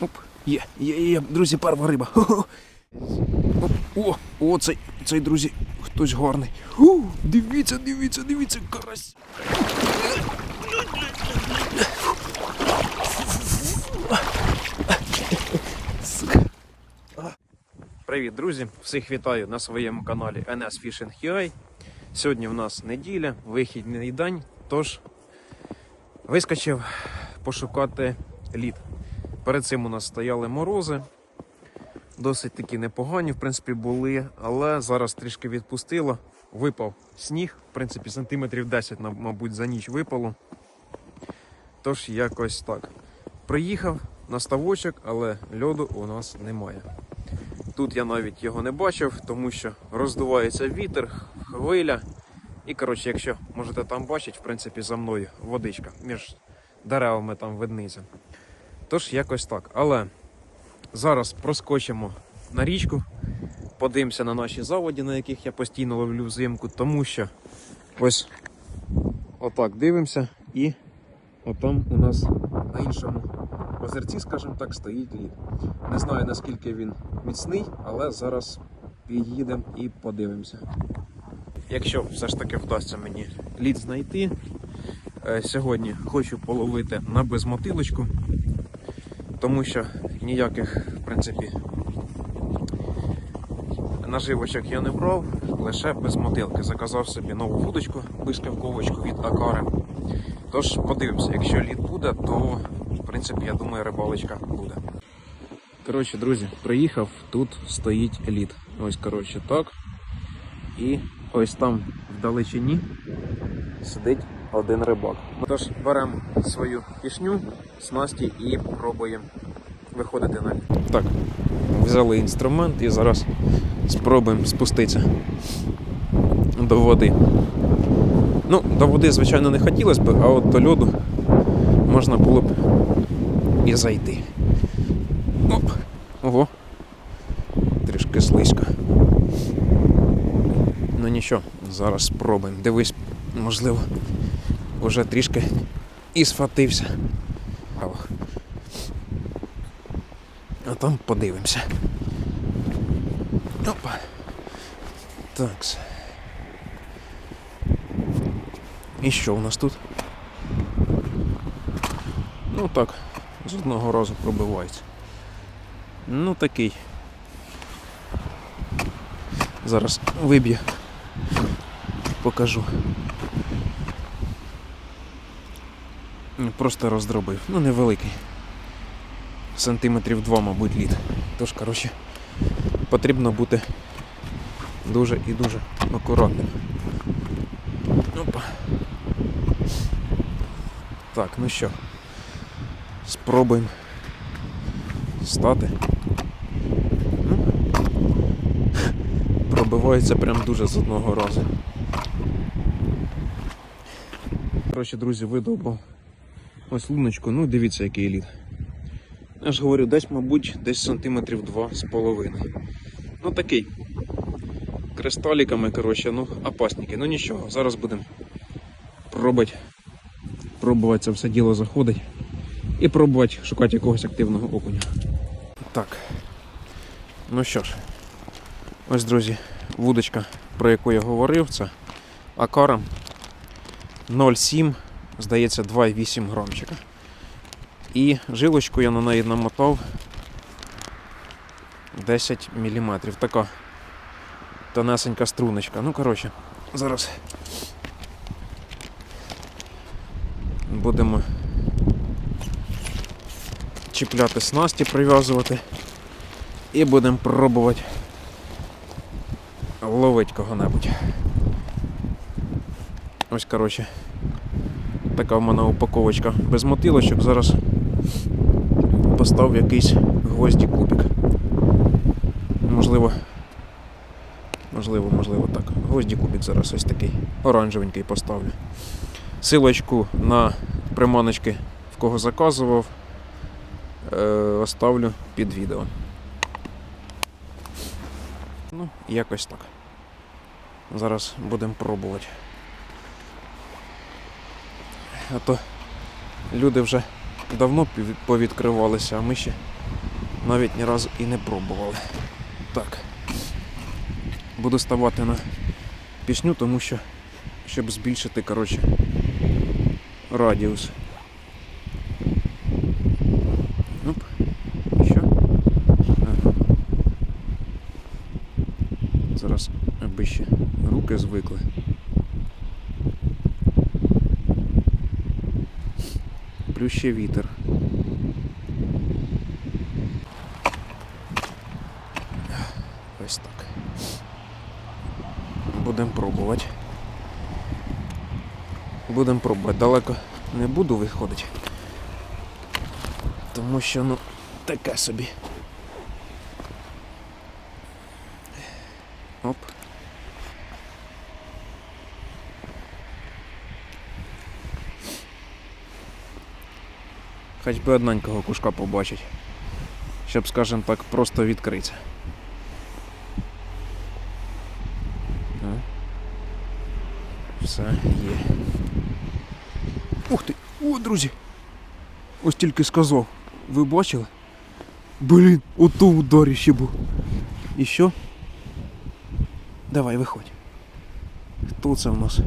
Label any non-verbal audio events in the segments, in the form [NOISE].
Оп, є, є, є, друзі, перва риба. [LAUGHS] Оп, о, о, цей, цей, друзі, хтось гарний. У, дивіться, дивіться, дивіться, карась. Привіт, друзі! Всіх вітаю на своєму каналі NS Fishing UI. Сьогодні в нас неділя, вихідний день, тож вискочив пошукати лід. Перед цим у нас стояли морози, досить такі непогані, в принципі, були, але зараз трішки відпустило. Випав сніг, в принципі, сантиметрів 10, мабуть, за ніч випало. Тож якось так. Приїхав на ставочок, але льоду у нас немає. Тут я навіть його не бачив, тому що роздувається вітер, хвиля. І, коротше, якщо можете там бачити, в принципі, за мною водичка між деревами там видниться. Тож якось так. Але зараз проскочимо на річку, подивимося на наші заводі, на яких я постійно ловлю взимку, тому що ось отак дивимося і отам у нас на іншому озерці, скажімо так, стоїть лід. Не знаю наскільки він міцний, але зараз під'їдемо і подивимося. Якщо все ж таки вдасться мені лід знайти, е, сьогодні хочу половити на безмотилочку, тому що ніяких, в принципі, наживочок я не брав, лише без мотилки. Заказав собі нову вудочку, блискавковочку від Акари. Тож подивимося, якщо лід буде, то в принципі я думаю рибалочка буде. Коротше, друзі, приїхав, тут стоїть лід. Ось, коротше, так. І ось там в далечині сидить один рибак. Тож беремо свою пішню, снасті і пробуємо виходити на лід. Так, взяли інструмент і зараз спробуємо спуститися до води. Ну, до води, звичайно, не хотілося б, а от до льоду можна було б і зайти. Оп. Ого. Трішки слизько. Ну нічого, зараз спробуємо. Дивись, можливо, вже трішки і схватився. Ох. А там подивимося. Опа. Такс. І що у нас тут? Ну так, з одного разу пробивається. Ну такий. Зараз виб'ю. Покажу. Просто роздробив. Ну невеликий. Сантиметрів два, мабуть, лід. Тож, коротше, потрібно бути дуже і дуже акуратним. Опа. Так, ну що, спробуємо стати. Ну, [LAUGHS] Пробивається прям дуже з одного разу. Коротше, друзі, видовбав ось луночку, ну дивіться, який лід. Я ж говорю, десь, мабуть, десь сантиметрів два з половиною. Ну такий. Кристаліками, коротше, ну, опасники. Ну нічого, зараз будемо пробувати. Пробувати це все діло заходить. І пробувати шукати якогось активного окуня. Так. Ну що ж, ось, друзі, вудочка, про яку я говорив, це Акара 0,7, здається, 2,8 грамчика. І жилочку я на неї намотав 10 мм. Така тонесенька струночка. Ну, коротше, зараз будемо чіпляти снасті, прив'язувати і будемо пробувати ловити кого-небудь. Ось, коротше, така в мене упаковочка без мотилочок. Зараз постав якийсь гвозді кубик. Можливо, можливо, можливо, так. Гвозді кубик зараз ось такий оранжевенький поставлю. Силочку на приманочки, в кого заказував, е, оставлю під відео. Ну, якось так. Зараз будемо пробувати. А то люди вже давно повідкривалися, а ми ще навіть ні разу і не пробували. Так. Буду ставати на пісню, тому що щоб збільшити, коротше, радіус. Оп. Що? Ага. Зараз аби ще руки звикли. Плюс ще вітер. Ось так. Будемо пробувати. Будемо пробувати. Далеко не буду виходити. Тому що, ну, таке собі. Оп. Хоч би одненького кушка побачить. Щоб, скажімо так, просто відкритися. Все є. Ух ти! О, друзі! Ось тільки сказав. Ви бачили? Блін, ото ударіще був. І що? Давай, виходь. Хто це в нас?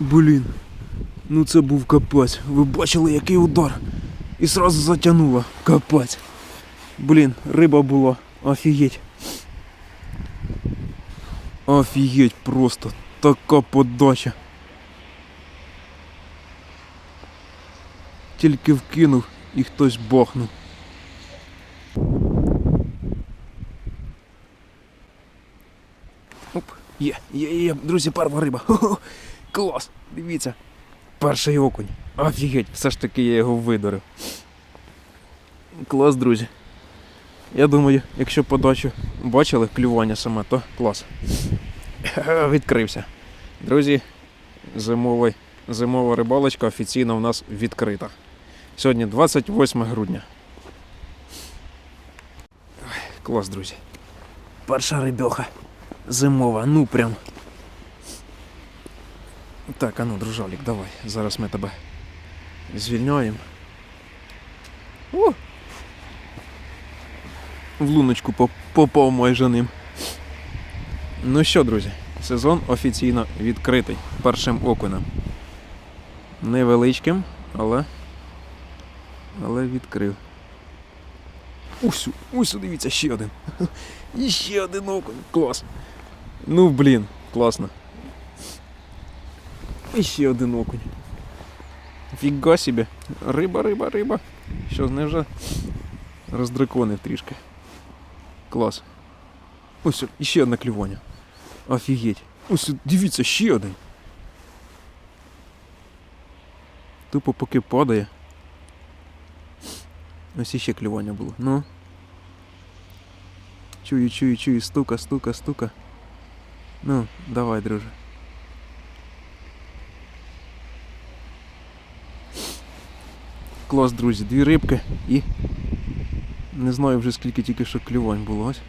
Блін. Ну це був капець. Ви бачили, який удар? І сразу затягнуло. Капець. Блін, риба була. Офігеть. Офігеть просто. Така подача. Тільки вкинув і хтось бахнув. Оп, є, є, є, друзі, перва риба. [LAUGHS] Хо-хо, клас, дивіться. Перший окунь. Офігеть, все ж таки я його видурив. Клас, друзі. Я думаю, якщо подачу бачили клювання саме, то клас. [LAUGHS] Відкрився. Друзі, зимовий, зимова рибалочка офіційно у нас відкрита. Сьогодні 28 грудня. Клас, друзі. Перша рибьоха. Зимова, ну прям. Так, а ну, дружалік, давай. Зараз ми тебе звільняємо. В луночку поп- попав майже ним. Ну що, друзі, сезон офіційно відкритий першим окунем. Невеличким, але. Але відкрив. Ось, ось, дивіться, ще один. [LAUGHS] І ще один окунь. Клас. Ну, блін, класно. І ще один окунь. Фіга собі. Риба, риба, риба. Що, не вже роздраконив трішки. Клас. Ось іще одне клювання. Офігеть. Ось дивіться, ще один. Тупо поки падає. Ось іще клювання було. Ну. Чую, чую, чую, стука, стука, стука. Ну, давай, друже. Клас, друзі, дві рибки і. Не знаю вже скільки тільки що клювань було ось.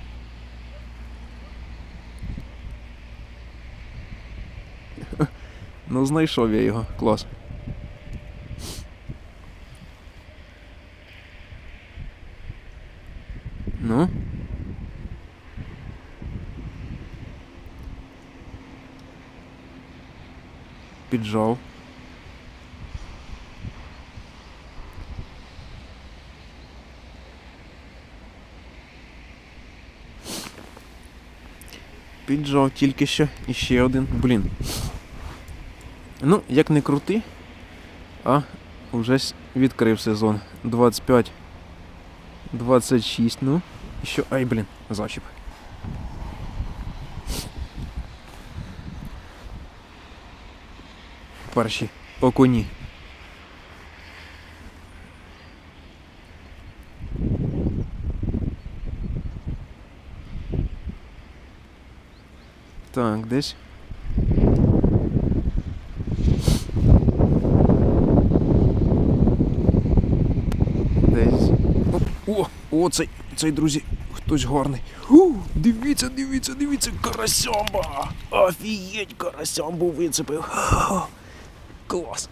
Ну, знайшов я його, клас. Ну. Піджав. Піджав тільки що і ще один. Блін. Ну, як не крути, а вже відкрив сезон. 25. 26, ну. І що. Ай, блін, зачіп. Перші окуні. Так, десь. Десь. О, о, цей, цей, друзі, хтось гарний. У, дивіться, дивіться, дивіться, карасьомба! Офігеть, карасьомбу вицепив. Ха, Клас.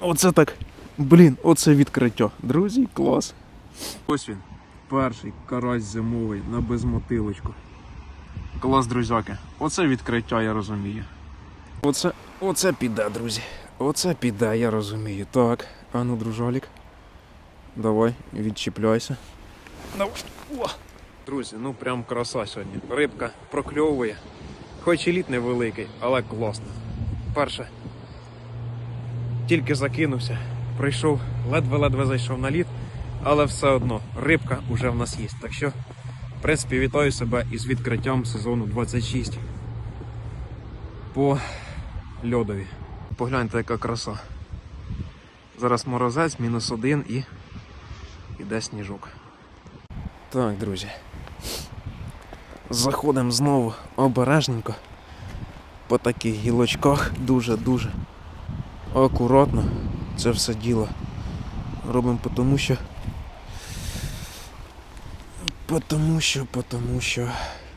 Оце так Блін, оце відкриття. Друзі, клас. Ось він. Перший карась зимовий на безмотилочку. Клас, друзяки. Оце відкриття, я розумію. Оце, оце піде, друзі. Оце піде, я розумію. Так, а ну, дружалік. Давай, відчіпляйся. Давай. О! Друзі, ну прям краса сьогодні. Рибка прокльовує. Хоч і лід невеликий, але класно. Перше. Тільки закинувся, прийшов, ледве-ледве зайшов на лід, але все одно рибка вже в нас є. Так що, принципі, вітаю себе із відкриттям сезону 26 по льодові. Погляньте, яка краса. Зараз морозець, мінус один і іде сніжок. Так, друзі. Заходимо знову обережненько по таких гілочках дуже-дуже акуратно це все діло робимо, тому що. Потому що, потому що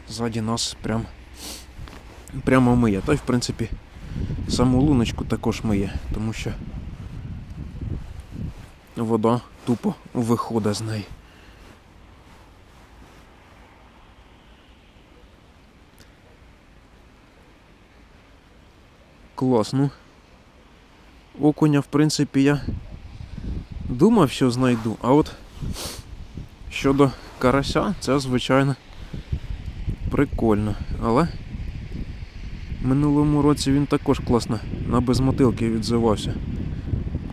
ззаді нас прям прямо миє. Та й в принципі саму луночку також миє, тому що вода тупо виходить з неї. Клас, ну. Окуня, в принципі, я думав, що знайду, а от щодо карася, це, звичайно, прикольно. Але минулому році він також класно на безмотилки відзивався.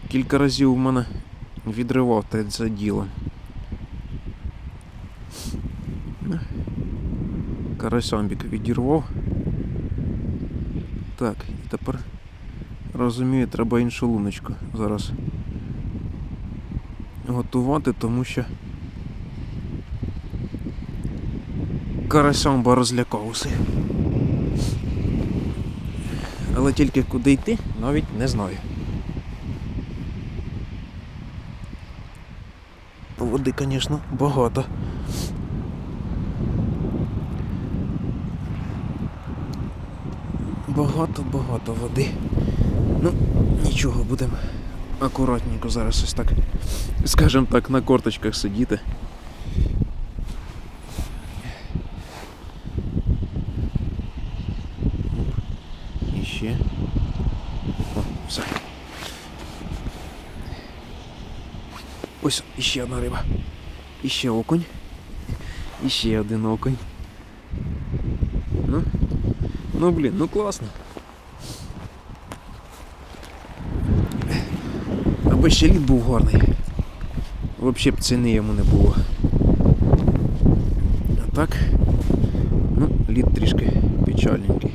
Кілька разів у мене відривав те це діло. Карасямбік відірвав. Так, і тепер розумію, треба іншу луночку зараз готувати, тому що карасямба розлякав усіх. Але тільки куди йти, навіть не знаю. Води, звісно, багато. Багато-багато води. Ну, нічого, будемо акуратненько зараз ось так, скажімо так, на корточках сидіти. І ще. О, все. Ось іще одна риба. Іще окунь. Іще один окунь. Ну, ну блін, ну класно. Аби ще лід був гарний. Взагалі б ціни йому не було. А так, ну, лід трішки печальненький.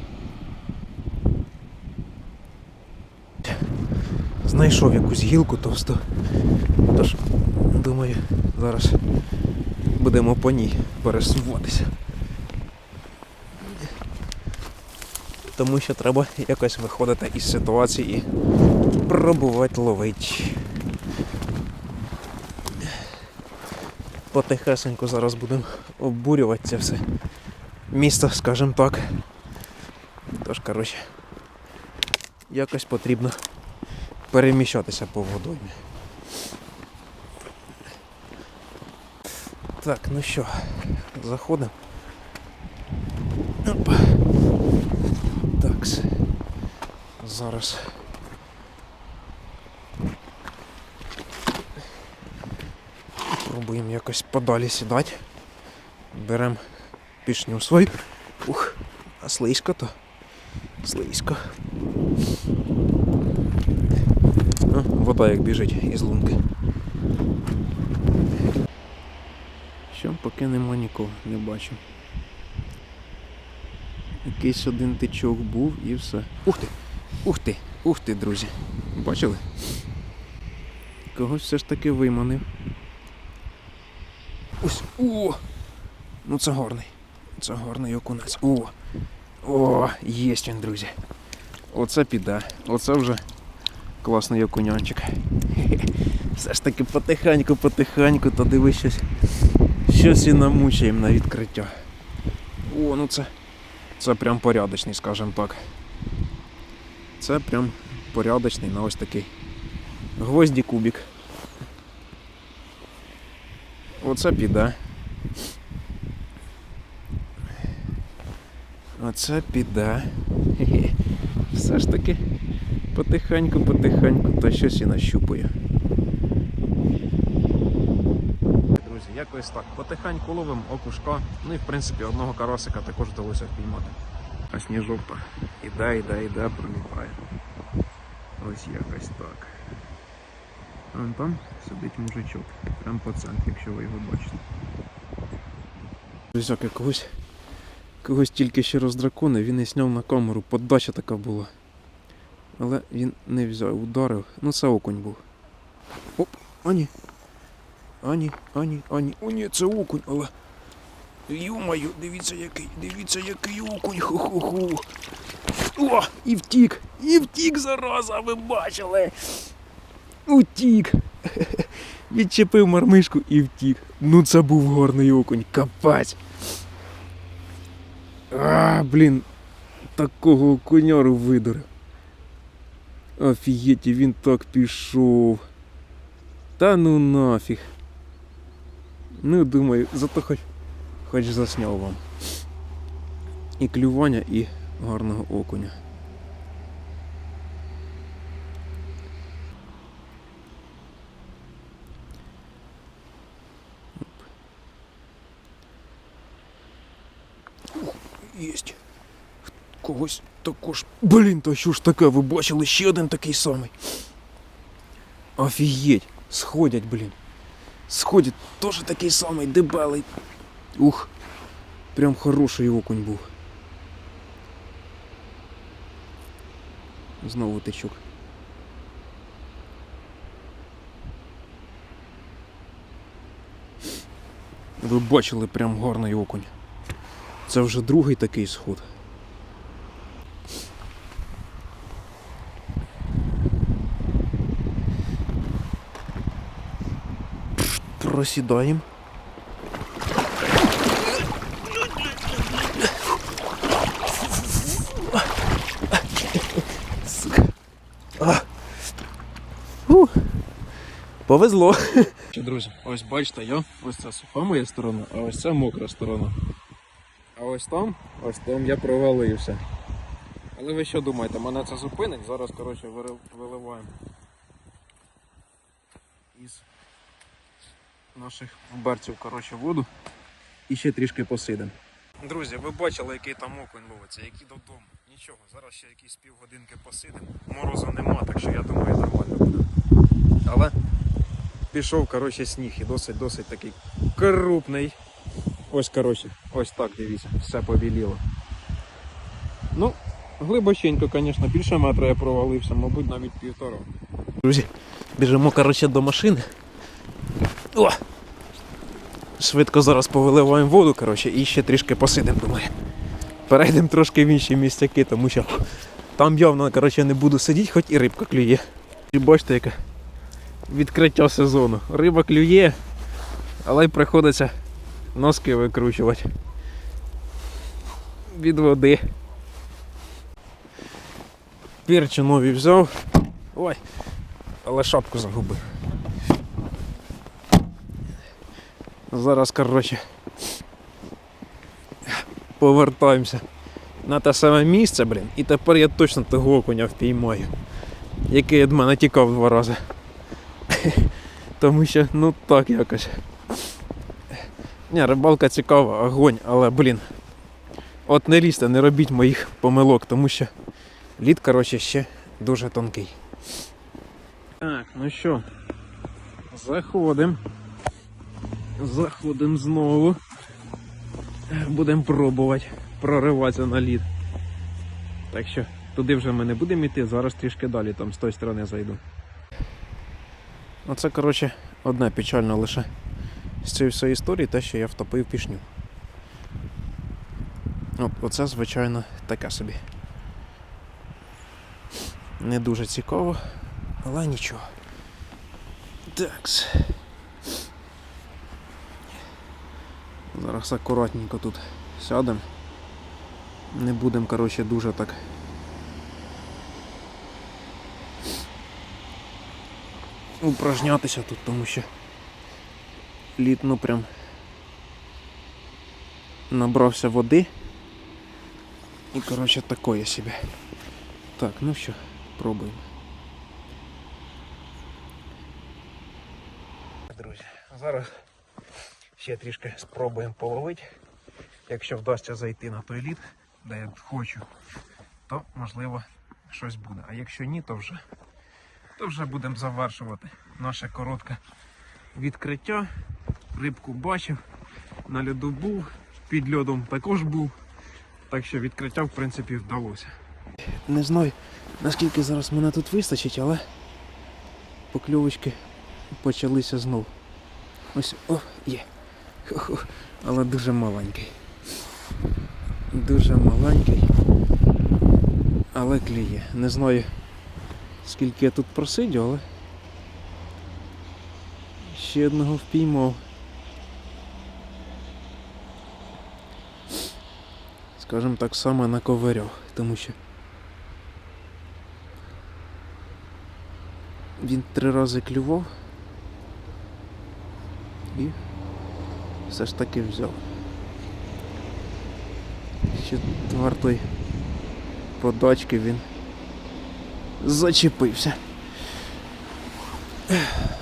Знайшов якусь гілку товсту. Тож, думаю, зараз будемо по ній пересуватися. Тому що треба якось виходити із ситуації і пробувати ловити. Потихесенько зараз будемо обурювати це все. Місто, скажімо так. Тож, коротше, якось потрібно переміщатися по водоймі. Так, ну що, заходимо. Опа. Такс. Зараз. Пробуємо якось подалі сідати. Беремо пішню свою. Ух, а слизько то. Слизько. Вода як біжить із лунки. Що, поки нема нікого, не бачу. Якийсь один тичок був і все. Ух ти! Ух ти! Ух ти, друзі! Бачили? Когось все ж таки виманив. Ось! О! Ну це гарний. Це гарний окунець. О! О, єсть він, друзі. Оце піде. Оце вже класний окунянчик. [LAUGHS] Все ж таки потихеньку, потихеньку, то дивись щось. Щось і намучаємо на відкриття. О, ну це. Це прям порядочний, скажімо так. Це прям порядочний на ось такий Гвозді кубик. Оце піде. Оце піде. Все ж таки потихеньку, потихеньку, та щось і нащупує. Друзі, якось так. Потихеньку ловимо окушка. Ну і в принципі одного карасика також вдалося впіймати. А сніжок іде, іде, іде, пролітає. Ось якось так. Вон там сидить мужичок. Прям по центрі, якщо ви його бачите. Друзяки, когось, когось тільки ще роздраконив, він і зняв на камеру, подача така була. Але він не взяв, ударив. Ну це окунь був. Оп, ані. Ані, ані, ані. О, ні, це окунь, але. Ю-маю, дивіться який, дивіться який окунь, ху-ху-ху. О, і втік, і втік зараза, ви бачили. Утік. [LAUGHS] Відчепив мармишку і втік. Ну це був гарний окунь, капець. А, блін, такого окуняру видурив. Офігеть, він так пішов. Та ну нафіг. Ну, думаю, зато хоч, хоч засняв вам. І клювання, і гарного окуня. Єсть. Когось також. Блін, то що ж таке, ви бачили ще один такий самий. Офігеть, сходять, блін. Сходять, теж такий самий дебелий. Ух, прям хороший окунь був. Знову течок. Ви бачили прям гарний окунь. Це вже другий такий сход. Просідаємо. Повезло. Що, друзі, ось бачите, я, ось це суха моя сторона, а ось це мокра сторона. А ось там, ось там я провалився. Але ви що думаєте, мене це зупинить? Зараз, коротше, виливаємо із наших берців, коротше, воду і ще трішки посидимо. Друзі, ви бачили, який там окунь ловиться, який додому. Нічого, зараз ще якісь півгодинки посидимо. Морозу нема, так що я думаю, нормально буде. Але пішов, коротше, сніг і досить-досить такий крупний. Ось, коротше, ось так, дивіться, все побіліло. Ну, глибоченько, звісно, більше метра я провалився, мабуть, навіть півтора. Друзі, біжимо, коротше, до машини. О! Швидко зараз повиливаємо воду, коротше, і ще трішки посидимо, думаю. Перейдемо трошки в інші місцяки, тому що там явно, коротше, не буду сидіти, хоч і рибка клює. І бачите, яке відкриття сезону. Риба клює, але й приходиться носки викручувати від води. Пірчі нові взяв. Ой, але шапку загубив. Зараз, коротше, повертаємося на те саме місце, блін, і тепер я точно того окуня впіймаю, який від мене тікав два рази. [LAUGHS] Тому що, ну так якось. Ні, рибалка цікава, огонь, але блін. От не лізьте, не робіть моїх помилок, тому що лід, коротше, ще дуже тонкий. Так, ну що, заходимо. Заходимо знову. Будемо пробувати прориватися на лід. Так що туди вже ми не будемо йти, зараз трішки далі, там з тої сторони зайду. Оце, коротше, одне печально лише з цієї всієї історії, те, що я втопив пішню. От, оце, звичайно, таке собі. Не дуже цікаво, але нічого. Такс. Зараз акуратненько тут сядемо. Не будемо, коротше, дуже так упражнятися тут, тому що лід ну прям набрався води. І коротше такое собі. Так, ну що, пробуємо. Друзі, зараз ще трішки спробуємо половити. Якщо вдасться зайти на той лід, де я хочу, то можливо щось буде. А якщо ні, то вже, то вже будемо завершувати наше коротке відкриття. Рибку бачив, на льоду був, під льодом також був. Так що відкриття в принципі вдалося. Не знаю наскільки зараз мене тут вистачить, але покльовочки почалися знов. Ось, о, є. Але дуже маленький. Дуже маленький. Але кліє. Не знаю скільки я тут просидю, але ще одного впіймав. Скажем так само на наковиряв, тому що він три рази клював і все ж таки взяв. Четвертої подачки він зачепився.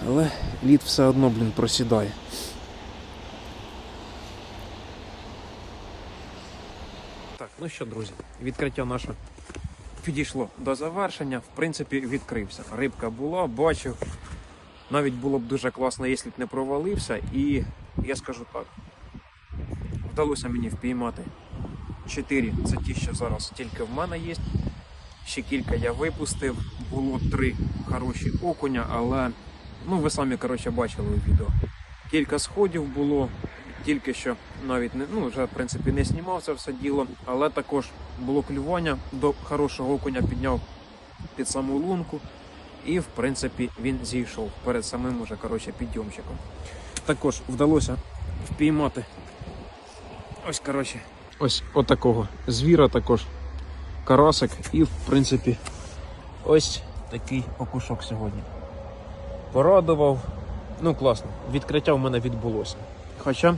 Але лід все одно, блін, просідає. Так, ну що, друзі, відкриття наше підійшло до завершення. В принципі, відкрився. Рибка була, бачив. Навіть було б дуже класно, якщо б не провалився. І я скажу так. Вдалося мені впіймати 4. Це ті, що зараз тільки в мене є. Ще кілька я випустив. Було три хороші окуня, але ну ви самі коротше бачили у відео. Кілька сходів було, тільки що навіть не ну вже в принципі не знімав це все діло, але також було клювання до хорошого окуня підняв під саму лунку. І в принципі він зійшов перед самим уже коротше підйомчиком. Також вдалося впіймати ось коротше, ось отакого звіра також карасик і в принципі ось такий окушок сьогодні. Порадував. Ну класно, відкриття в мене відбулося. Хоча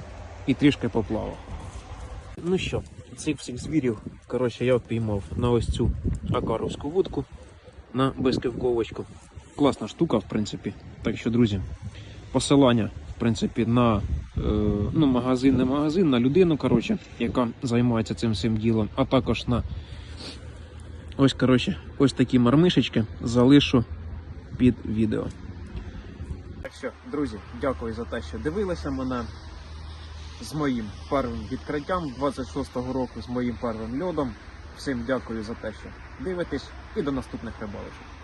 і трішки поплавав. Ну що, цих всіх звірів, коротше, я впіймав на ось цю акаровську вудку на безкивковочку. Класна штука, в принципі. Так що, друзі, посилання, в принципі, на е, ну, магазин, не магазин, на людину, коротше, яка займається цим всім ділом, а також на ось, коротше, ось такі мармишечки залишу під відео. Так що, друзі, дякую за те, що дивилися мене з моїм першим відкриттям 26-го року, з моїм першим льодом. Всім дякую за те, що дивитесь, і до наступних рибалочок.